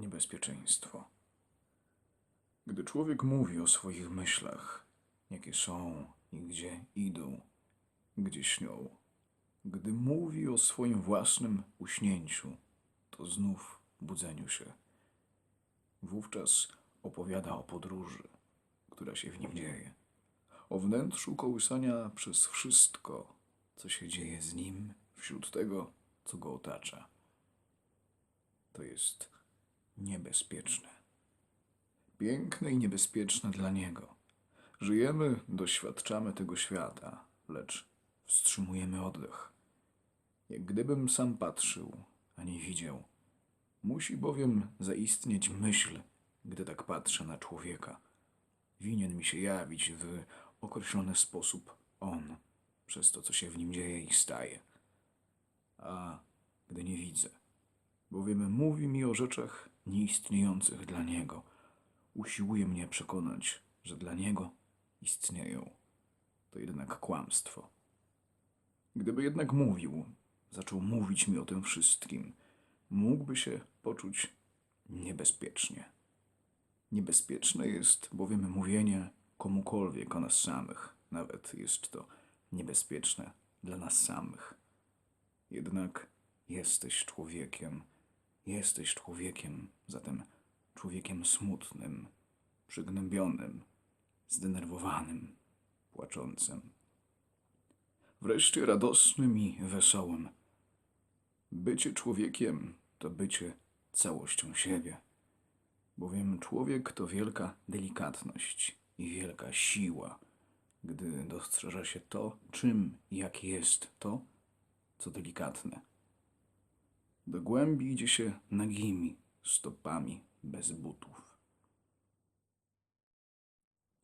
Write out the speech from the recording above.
niebezpieczeństwo. Gdy człowiek mówi o swoich myślach, jakie są i gdzie idą, gdzie śnią, gdy mówi o swoim własnym uśnięciu, to znów budzeniu się. Wówczas opowiada o podróży, która się w nim dzieje, o wnętrzu kołysania przez wszystko, co się dzieje z nim wśród tego, co go otacza. To jest niebezpieczne. Piękne i niebezpieczne dla niego. Żyjemy, doświadczamy tego świata, lecz wstrzymujemy oddech. Jak gdybym sam patrzył, a nie widział. Musi bowiem zaistnieć myśl, gdy tak patrzę na człowieka. Winien mi się jawić w określony sposób on, przez to, co się w nim dzieje i staje. A gdy nie widzę, bowiem mówi mi o rzeczach nieistniejących dla niego, usiłuje mnie przekonać, że dla niego istnieją. To jednak kłamstwo. Gdyby jednak mówił, zaczął mówić mi o tym wszystkim, mógłby się poczuć niebezpiecznie. Niebezpieczne jest bowiem mówienie komukolwiek o nas samych, nawet jest to niebezpieczne dla nas samych. Jednak jesteś człowiekiem, jesteś człowiekiem, zatem człowiekiem smutnym, przygnębionym, zdenerwowanym, płaczącym. Wreszcie radosnym i wesołym. Bycie człowiekiem to bycie całością siebie, bowiem człowiek to wielka delikatność i wielka siła, gdy dostrzeże się to, czym jak jest to, co delikatne. Do głębi idzie się nagimi stopami bez butów.